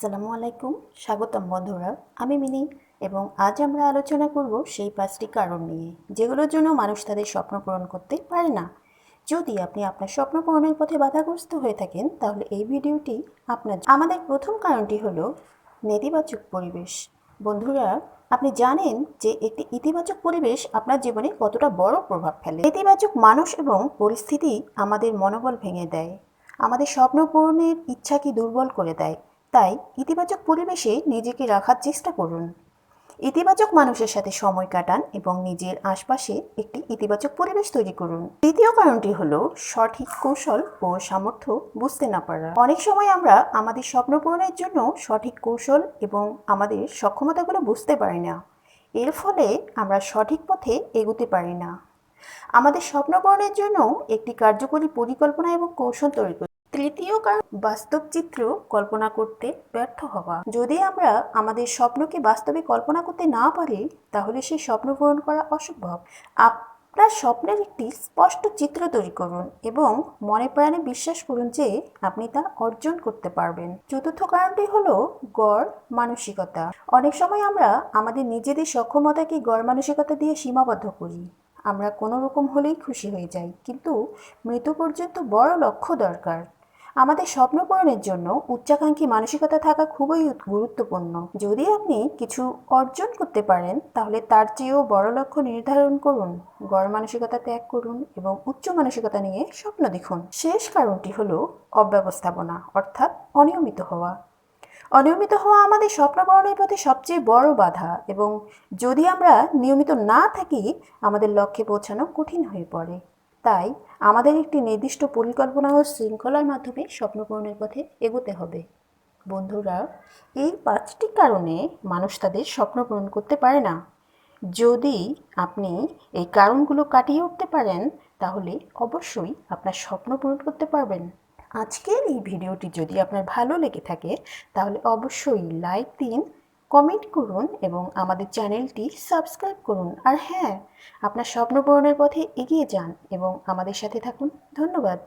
আসসালামু আলাইকুম। স্বাগতম বন্ধুরা, আমি মিনি এবং আজ আমরা আলোচনা করব সেই পাঁচটি কারণ নিয়ে, যেগুলোর জন্য মানুষ তাদের স্বপ্ন পূরণ করতে পারে না। যদি আপনি আপনার স্বপ্ন পূরণের পথে বাধাগ্রস্ত হয়ে থাকেন, তাহলে এই ভিডিওটি আপনার আমাদের প্রথম কারণটি হলো নেতিবাচক পরিবেশ। বন্ধুরা, আপনি জানেন যে একটি ইতিবাচক পরিবেশ আপনার জীবনে কতটা বড় প্রভাব ফেলে। নেতিবাচক মানুষ এবং পরিস্থিতি আমাদের মনোবল ভেঙে দেয়। আমাদের স্বপ্ন পূরণের ইচ্ছাকে দুর্বল করে দেয়। তাই ইতিবাচক পরিবেশে নিজেকে রাখার চেষ্টা করুন। ইতিবাচক মানুষের সাথে সময় কাটান এবং নিজের আশপাশে একটি ইতিবাচক পরিবেশ তৈরি করুন। দ্বিতীয় কারণটি হলো সঠিক কৌশল ও সামর্থ্য বুঝতে না পারা। অনেক সময় আমরা আমাদের স্বপ্ন পূরণের জন্য সঠিক কৌশল এবং আমাদের সক্ষমতাগুলো বুঝতে পারি না। এর ফলে আমরা সঠিক পথে এগোতে পারি না। আমাদের স্বপ্ন পূরণের জন্য একটি কার্যকরী পরিকল্পনা এবং কৌশল তৈরি করি তৃতীয় কারণ বাস্তব চিত্র কল্পনা করতে ব্যর্থ হওয়া। যদি আমরা আমাদের স্বপ্নকে বাস্তবে কল্পনা করতে না পারি, তাহলে সেই স্বপ্ন পূরণ করা অসম্ভব। আপনার স্বপ্নের একটি স্পষ্ট চিত্র তৈরি করুন এবং মনে প্রাণে বিশ্বাস করুন যে আপনি তা অর্জন করতে পারবেন। চতুর্থ কারণটি হলো গড় মানসিকতা। অনেক সময় আমরা আমাদের নিজেদের সক্ষমতাকে গড় মানসিকতা দিয়ে সীমাবদ্ধ করি। আমরা কোনো রকম হলেই খুশি হয়ে যাই, কিন্তু মৃত্যু পর্যন্ত বড় লক্ষ্য দরকার। আমাদের স্বপ্ন পূরণের জন্য উচ্চাকাঙ্ক্ষী মানসিকতা থাকা খুবই গুরুত্বপূর্ণ। যদি আপনি কিছু অর্জন করতে পারেন, তাহলে তার চেয়েও বড় লক্ষ্য নির্ধারণ করুন, গড় মানসিকতা ত্যাগ করুন এবং উচ্চ মানসিকতা নিয়ে স্বপ্ন দেখুন। শেষ কারণটি হলো অব্যবস্থাপনা, অর্থাৎ অনিয়মিত হওয়া। অনিয়মিত হওয়া আমাদের স্বপ্ন পূরণের সবচেয়ে বড় বাধা এবং যদি আমরা নিয়মিত না থাকি, আমাদের লক্ষ্যে পৌঁছানো কঠিন হয়ে পড়ে। তাই আমাদের একটি নির্দিষ্ট পরিকল্পনা ও শৃঙ্খলার মাধ্যমে স্বপ্ন পূরণের পথে এগোতে হবে। বন্ধুরা, এই পাঁচটি কারণে মানুষ তাদের স্বপ্ন পূরণ করতে পারে না। যদি আপনি এই কারণগুলো কাটিয়ে উঠতে পারেন, তাহলে অবশ্যই আপনার স্বপ্ন পূরণ করতে পারবেন। আজকের এই ভিডিওটি যদি আপনার ভালো লেগে থাকে, তাহলে অবশ্যই লাইক দিন কমেন্ট করুন এবং আমাদের চ্যানেলটি সাবস্ক্রাইব করুন। আর হ্যাঁ আপনার স্বপ্ন পূরণের পথে এগিয়ে যান এবং আমাদের সাথে থাকুন। ধন্যবাদ।